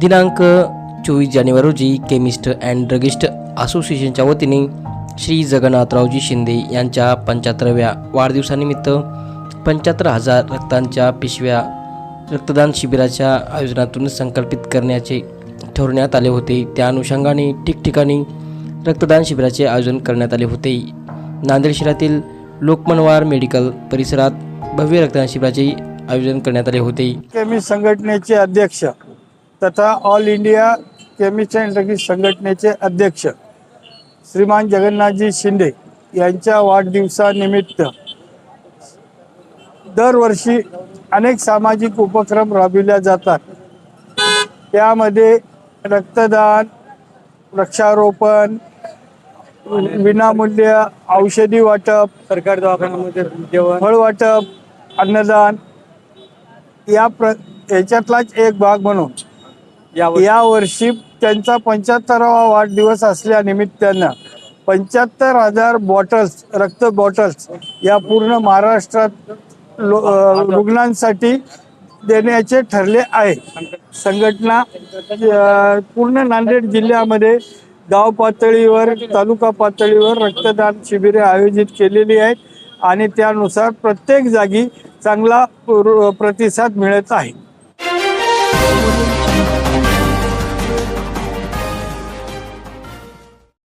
दिनांक चोवीस जानेवारी रोजी केमिस्ट अँड ड्रगिस्ट असोसिएशनच्या वतीने श्री जगन्नाथरावजी शिंदे यांच्या पंच्याहत्तराव्या वाढदिवसानिमित्त पंच्याहत्तर हजार रक्तांच्या पिशव्या रक्तदान शिबिराच्या आयोजनातून संकल्पित करण्याचे ठरवण्यात आले होते. त्या अनुषंगाने ठिकठिकाणी रक्तदान शिबिराचे आयोजन करण्यात आले होते. नांदेड शहरातील लोकमनवार मेडिकल परिसरात भव्य रक्तदान शिबिराचे आयोजन करण्यात आले होते. केमिस्ट संघटनेचे अध्यक्ष तथा ऑल इंडिया केमिस्ट अँड संघटनेचे अध्यक्ष श्रीमान जगन्नाथजी शिंदे यांच्या वाढदिवसानिमित्त दरवर्षी अनेक सामाजिक उपक्रम राबविल्या जातात. त्यामध्ये रक्तदान वृक्षारोपण विनामूल्य औषधी वाटप सरकारी दवाखान्यामध्ये फळ वाटप अन्नदान या प्र याच्यातलाच एक भाग म्हणून या वर्षी त्यांचा पंच्याहत्तरावा वाढदिवस असल्यानिमित्तानं पंच्याहत्तर हजार बॉटल्स रक्त बॉटल्स या पूर्ण महाराष्ट्रात लो रुग्णांसाठी देण्याचे ठरले आहे. संघटना पूर्ण नांदेड जिल्ह्यामध्ये गाव पातळीवर तालुका पातळीवर रक्तदान शिबिरे आयोजित केलेली आहेत आणि त्यानुसार प्रत्येक जागी चांगला प्रतिसाद मिळत आहे.